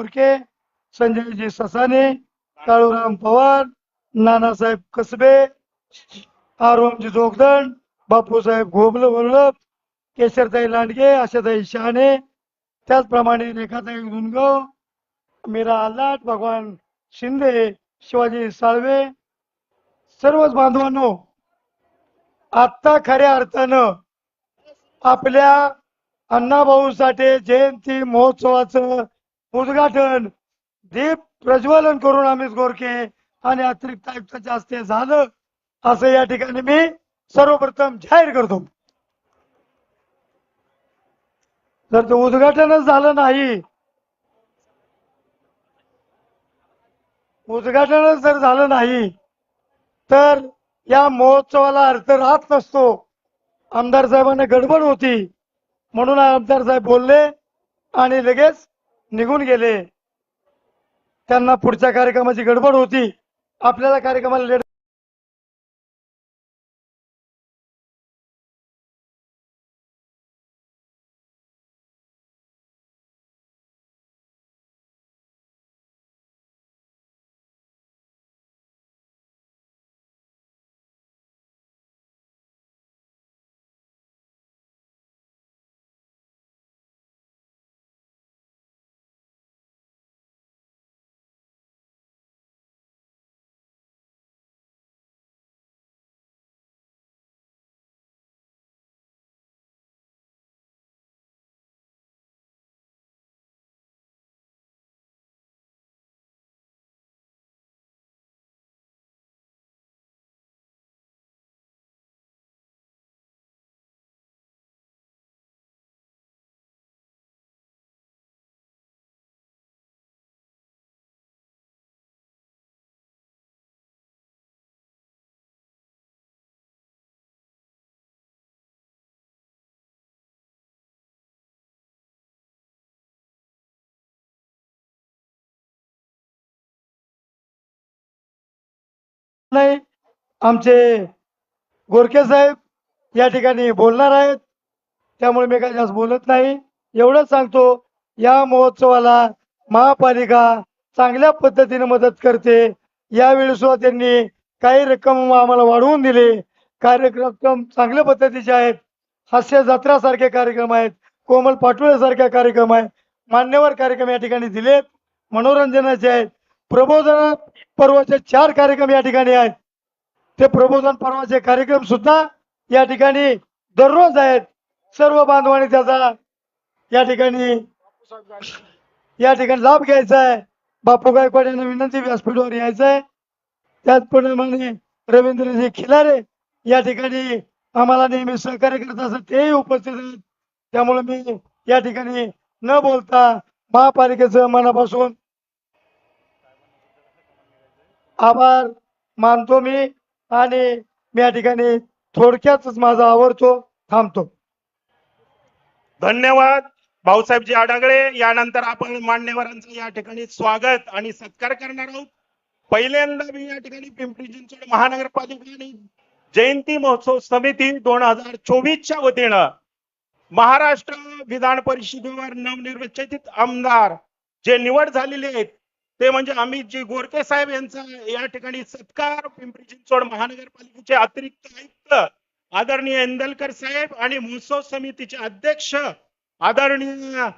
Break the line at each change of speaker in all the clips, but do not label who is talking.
बोरके संजयजी ससाने काळूराम पवार नानासाहेब कसबे आरोमजी जोगदंड बापूसाहेब घोबल वल्लभ केशरताई लांडगे आशाताई शहाणे त्याचप्रमाणे रेखाताई गुणगाव मीरा आल्हाट भगवान शिंदे शिवाजी साळवे. सर्वच बांधवांनो आत्ता खऱ्या अर्थानं आपल्या अण्णाभाऊ साठे जयंती महोत्सवाचं उद्घाटन दीप प्रज्वलन करून अमित गोरखे आणि अतिरिक्त आयुक्ताच्या हस्ते झालं. असं या ठिकाणी मी सर्वप्रथम जाहीर करतो. जर ते उद्घाटनच झालं नाही उद्घाटनच जर झालं नाही तर या महोत्सवाला अर्थ राहत नसतो. आमदार साहेबांना गडबड होती. म्हणून आमदार साहेब बोलले आणि लगेच निघून गेले. त्यांना पुढच्या कार्यक्रमाची गडबड होती. आपल्याला कार्यक्रमाला लेट नाही आमचे गोरखे साहेब या ठिकाणी बोलणार आहेत. त्यामुळे मी काही जास्त बोलत नाही. एवढंच सांगतो या महोत्सवाला महापालिका चांगल्या पद्धतीने मदत करते. यावेळी सुद्धा त्यांनी काही रक्कम आम्हाला वाढवून दिले. कार्यक्रम चांगल्या पद्धतीचे आहेत. हास्य जत्रासारखे कार्यक्रम आहेत. कोमल पाटोळे कार्यक्रम आहेत. मान्यवर कार्यक्रम या ठिकाणी दिलेत. मनोरंजनाचे आहेत. प्रबोधन पर्वाचे चार कार्यक्रम या ठिकाणी आहेत. ते प्रबोधन पर्वाचे कार्यक्रम सुद्धा या ठिकाणी दररोज आहेत. सर्व बांधवांनी त्याचा या ठिकाणी या ठिकाणी लाभ घ्यायचा आहे. बापू गायकवाड यांना विनंती व्यासपीठावर यायचं आहे त्याचप्रमाणे रवींद्रजी खिलारे या ठिकाणी आम्हाला नेहमी सहकार्य करत असत तेही उपस्थित आहेत. त्यामुळे मी या ठिकाणी न बोलता महापालिकेचं मनापासून आभार मानतो मी आणि मी या ठिकाणी थोडक्यातच माझा आवडतो थांबतो.
धन्यवाद भाऊसाहेबजी आडागळे. यानंतर आपण मान्यवरांचं या ठिकाणी स्वागत आणि सत्कार करणार आहोत. पहिल्यांदा मी या ठिकाणी पिंपरी चिंचवड महानगरपालिका आणि जयंती महोत्सव समिती दोन हजार चोवीसच्या वतीनं महाराष्ट्र विधान परिषदेवर नवनिर्वाचित आमदार जे निवड झालेले आहेत ते म्हणजे अमितजी गोरके साहेब यांचा या ठिकाणी सत्कार पिंपरी चिंचवड महानगरपालिकेचे अतिरिक्त आयुक्त आदरणीय इंदलकर साहेब आणि महोत्सव समितीचे अध्यक्ष आदरणीय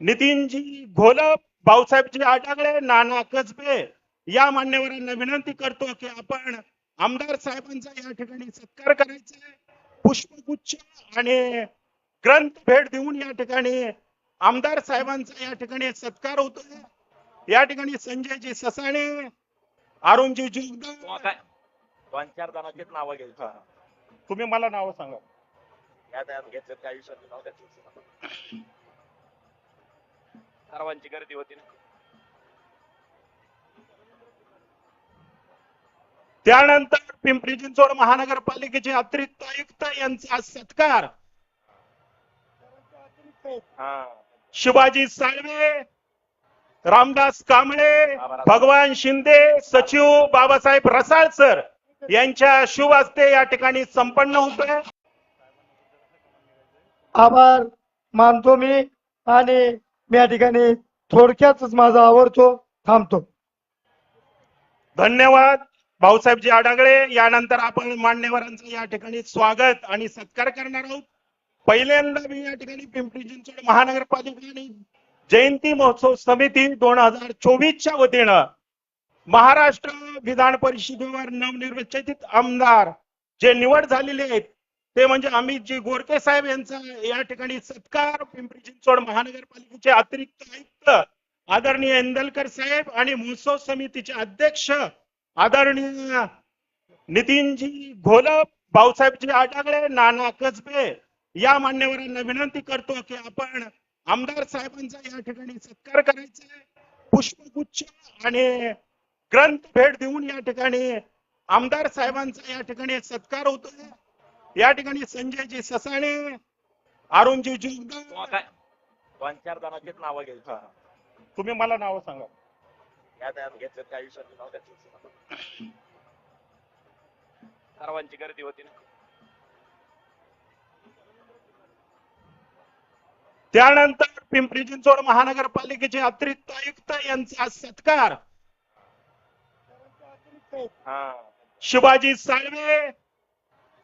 नितीनजी घोलप भाऊसाहेबजी आटागळे नाना कसबे या मान्यवरांना विनंती करतो की आपण आमदार साहेबांचा या ठिकाणी सत्कार करायचा पुष्पगुच्छ आणि ग्रंथ भेट देऊन या ठिकाणी आमदार साहेबांचा या ठिकाणी सत्कार होतोय. या ठिकाणी संजयजी ससाणे अरुणजी जोगदार
दोन चार जणांचीच नावं घ्यायची.
तुम्ही मला नाव सांगा.
या त्यात घेतलं नाव सर्वांची गर्दी होती ना.
त्यानंतर पिंपरी चिंचवड महानगरपालिकेचे अतिरिक्त आयुक्त यांचा सत्कार.
हा.
शिवाजी साळवे रामदास कांबळे भगवान शिंदे सचिव बाबासाहेब रसाळ सर यांच्या शुभ हस्ते या ठिकाणी संपन्न होतोय.
आभार मानतो मी आणि मी या ठिकाणी थोडक्यातच माझा आवडतो थांबतो.
धन्यवाद. भाऊसाहेबजी आडागळे यानंतर आपण मान्यवरांचं या ठिकाणी स्वागत आणि सत्कार करणार आहोत. पहिल्यांदा मी या ठिकाणी पिंपरी चिंचवड महानगरपालिका आणि जयंती महोत्सव समिती दोन हजार चोवीसच्या वतीनं महाराष्ट्र विधान परिषदेवर नवनिर्वाचित आमदार जे निवड झालेले आहेत ते म्हणजे अमितजी गोरके साहेब यांचा या ठिकाणी सत्कार. पिंपरी चिंचवड महानगरपालिकेचे अतिरिक्त आयुक्त आदरणीय इंदलकर साहेब आणि महोत्सव समितीचे अध्यक्ष आदरणीय नितीनजी घोलप भाऊसाहेबजी आटागळे नाना कसबे या मान्यवरांना विनंती करतो की आपण आमदार साहेबांचा या ठिकाणी सत्कार करायचा पुष्पगुच्छ आणि ग्रंथ भेट देऊन या ठिकाणी आमदार साहेबांचा या ठिकाणी सत्कार होतोय. या ठिकाणी संजयजी ससाणे अरुणजी जोगदार
दोन चार जणांचीच नावं घ्यायची
तुम्ही मला नाव सांगा.
या त्यात घेतलं घ्यायचं सर्वांची गर्दी होती ना.
त्यानंतर पिंपरी चिंचवड महानगरपालिकेचे अतिरिक्त आयुक्त यांचा सत्कार. शिवाजी साळवे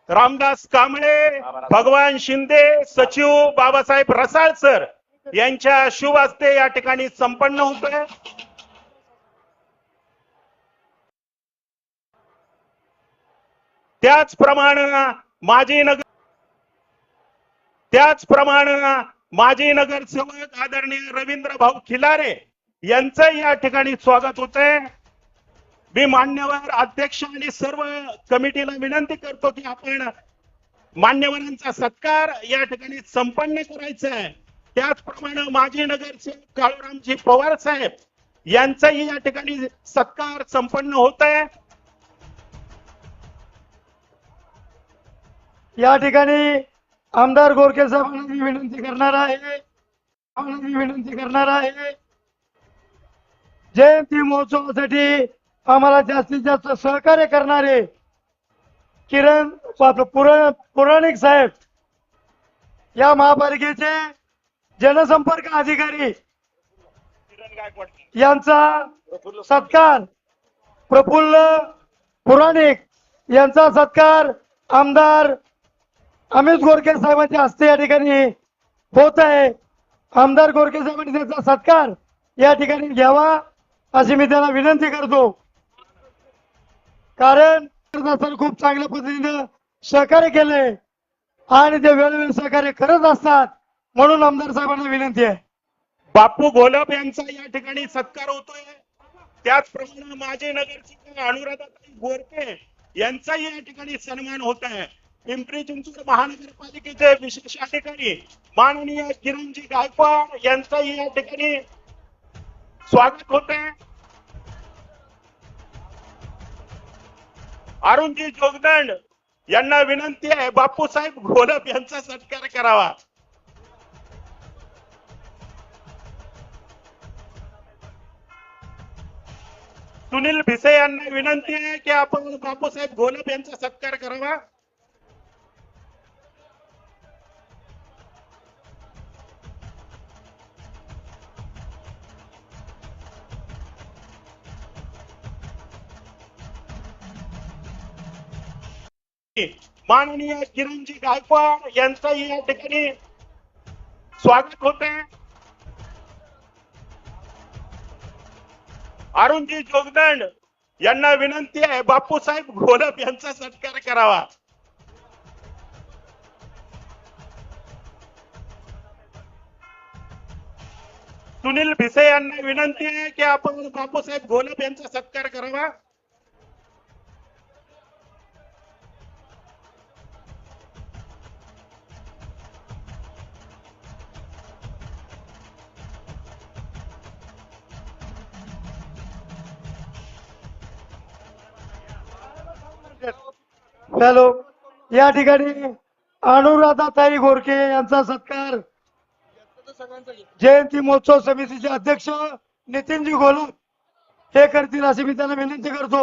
रामदास कांबळे भगवान शिंदे सचिव बाबासाहेब रसाळ सर यांच्या शुभ हस्ते या ठिकाणी संपन्न होतोय. त्याचप्रमाणे माजी नगर त्याचप्रमाणे माजी नगरसेवक आदरणीय रवींद्र भाऊ खिलारे यांचं या ठिकाणी स्वागत होत आहे मी मान्यवर अध्यक्ष आणि सर्व कमिटीला विनंती करतो की आपण मान्यवरांचा सत्कार या ठिकाणी संपन्न करायचा आहे त्याचप्रमाणे माजी नगरसेवक काळूरामजी पवार साहेब यांचाही या ठिकाणी सत्कार संपन्न होत आहे
या ठिकाणी आमदार गोरखे साहेबांना मी विनंती करणार आहे. मी विनंती करणार आहे. जयंती महोत्सवासाठी आम्हाला जास्तीत जास्त सहकार्य करणारे किरण पुरा पुराणिक साहेब या महापालिकेचे जनसंपर्क अधिकारी यांचा सत्कार प्रफुल्ल पुराणिक यांचा सत्कार आमदार अमित गोरखे साहेबांच्या हस्ते या ठिकाणी होत आहे. आमदार गोरखे साहेबांनी त्याचा सत्कार या ठिकाणी घ्यावा अशी मी त्यांना विनंती करतो. कारण खूप चांगल्या पद्धतीनं सहकार्य केलंय आणि ते वेळोवेळी सहकार्य करत असतात म्हणून आमदार साहेबांना विनंती आहे.
बापू घोलप यांचा या ठिकाणी सत्कार होतोय. त्याचप्रमाणे माजी नगरसेवक अनुराधाताई गोरखे यांचाही या ठिकाणी सन्मान होत आहे. पिंपरी चिंचवड महानगरपालिकेचे विशेष अधिकारी माननीय किरणजी गायकवाड यांचा या ठिकाणी स्वागत होत आहे. अरुणजी जोगदंड यांना विनंती आहे बापूसाहेब घोलप यांचा सत्कार करावा. सुनील भिसे यांना विनंती आहे की आपण बापूसाहेब घोलप यांचा सत्कार करावा. माननीय किरणजी गायकवाड यांचंही या ठिकाणी स्वागत होते अरुणजी जोगदंड यांना विनंती आहे बापूसाहेब घोलप यांचा सत्कार करावा. सुनील भिसे यांना विनंती आहे की आपण बापूसाहेब घोलप यांचा सत्कार करावा.
हॅलो. या ठिकाणी अनुराधाताई गोरखे यांचा सत्कार. जयंती महोत्सव समितीचे अध्यक्ष नितीनजी गोलू हे करतील अशी मी त्यांना विनंती करतो.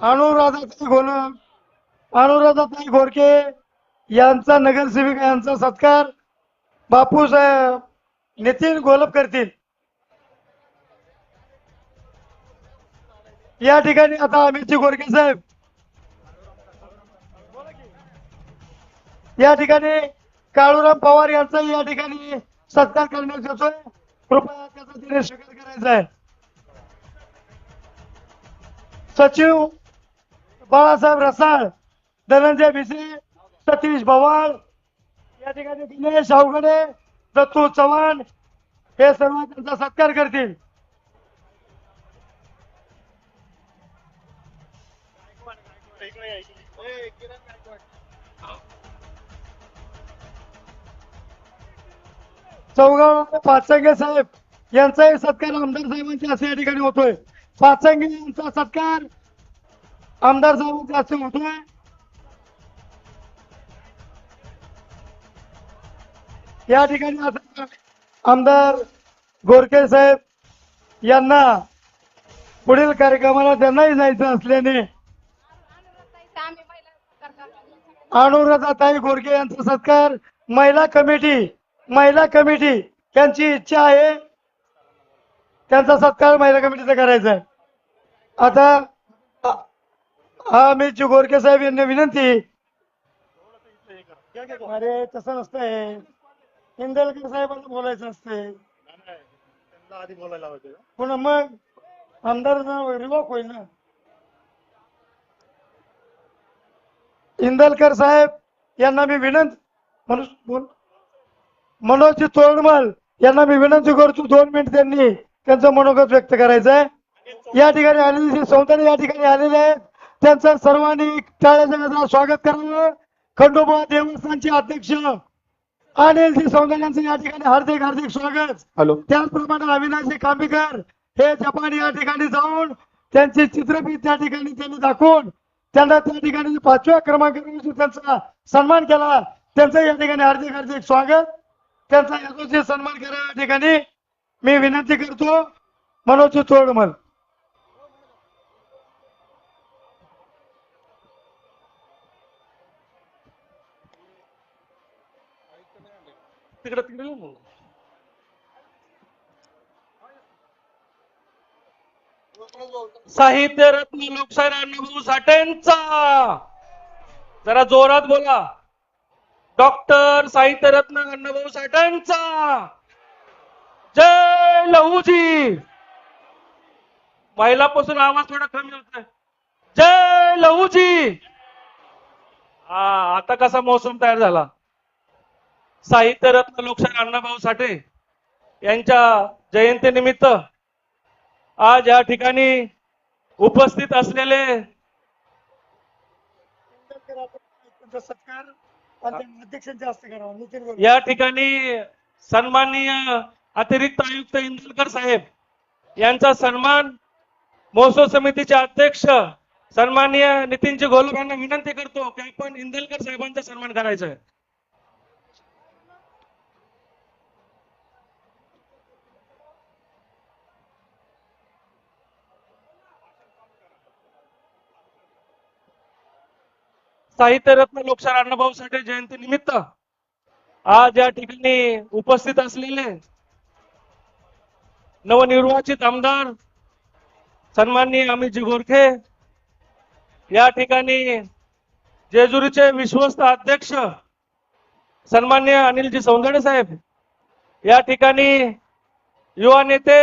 अनुराधाताई गोल अनुराधाताई गोरखे यांचा नगरसेविका यांचा सत्कार. बापूसाहेब नितीन गोलप करतील. या ठिकाणी आता अमितजी गोरके साहेब. या ठिकाणी काळूराम पवार यांचा या ठिकाणी सत्कार करण्यात येतोय. कृपया त्याचा तिने स्वीकार करायचा आहे. सचिव बाळासाहेब रसाळ धनंजय भिसे सतीश भवाळ या ठिकाणी दिनेश अवघडे दत्तू चव्हाण हे सर्व त्यांचा सत्कार करतील. चौगाव पाचंगे साहेब. यांचाही सत्कार आमदार साहेबांच्या हस्ते या ठिकाणी होतोय. पाचंगे यांचा सत्कार आमदार साहेबांच्या हस्ते होतोय. या ठिकाणी आता आमदार गोरखे साहेब यांना पुढील कार्यक्रमाला त्यांनाही जायचं असल्याने अनुराधाताई गोरखे यांचा सत्कार महिला कमिटी महिला कमिटी यांची इच्छा आहे. त्यांचा सत्कार महिला कमिटीचा करायचा आहे. आता हा मी जी गोरखे साहेब यांना विनंती अरे तसं नसतंय. इंदलकर साहेबांना बोलायचं असतंय.
आधी बोलायला होते.
पुन्हा मग आमदार रिवॉक होईल ना? इंदलकर साहेब यांना मी विनंती मनोज बोल. मनोजजी तोरडमल यांना मी विनंती करतो दोन मिनिट त्यांनी त्यांचं मनोगत व्यक्त करायचं आहे या ठिकाणी आलेले सौंदर्य या ठिकाणी आलेले आहेत त्यांचं सर्वांनी टाळ्याच्या स्वागत करावं. खंडोबा देवस्थानचे अध्यक्ष अनिलजी सौंदर्य यांचं या ठिकाणी हार्दिक हार्दिक स्वागत.
हॅलो.
त्याचप्रमाणे अविनाशजी खांबेकर हे जपान या ठिकाणी जाऊन त्यांची चित्रफित त्या ठिकाणी त्यांनी दाखवून त्यांना त्या ठिकाणी पाचव्या क्रमांकावर त्यांचा सन्मान केला त्यांचा या ठिकाणी हार्दिक हार्दिक स्वागत. त्यांचा यशस्वी सन्मान करा या ठिकाणी मी विनंती करतो मनोज चोडमल
तिकडे तिकडे येऊ मग.
साहित्य रत्न लोकशाहीर अण्णाभाऊ साठेंचा. जरा जोरात बोला. डॉक्टर साहित्य रत्न अण्णाभाऊ साठेंचा. जय लहूजी. महिलापासून आवाज थोडा कमी होतोय. जय लहूजी. हा आता कसा मौसम तयार झाला? साहित्य रत्न लोकशाहीर अण्णाभाऊ साठे यांच्या जयंतीनिमित्त आज या ठिकाणी उपस्थित असलेले. या ठिकाणी सन्माननीय अतिरिक्त आयुक्त इंदलकर साहेब यांचा सन्मान महोत्सव समितीचे अध्यक्ष सन्माननीय नितीनजी घोलप यांना विनंती करतो की आपण इंदलकर साहेबांचा सन्मान करायचा आहे. साहित्यरत्न लोकशाहीर अण्णाभाऊ साठे जयंती निमित्त आज या ठिकाणी उपस्थित असलेले नवनिर्वाचित आमदार सन्माननीय अमितजी गोरखे या ठिकाणी जेजुरीचे विश्वस्त अध्यक्ष सन्माननीय अनिलजी सौंदडे साहेब या ठिकाणी युवा नेते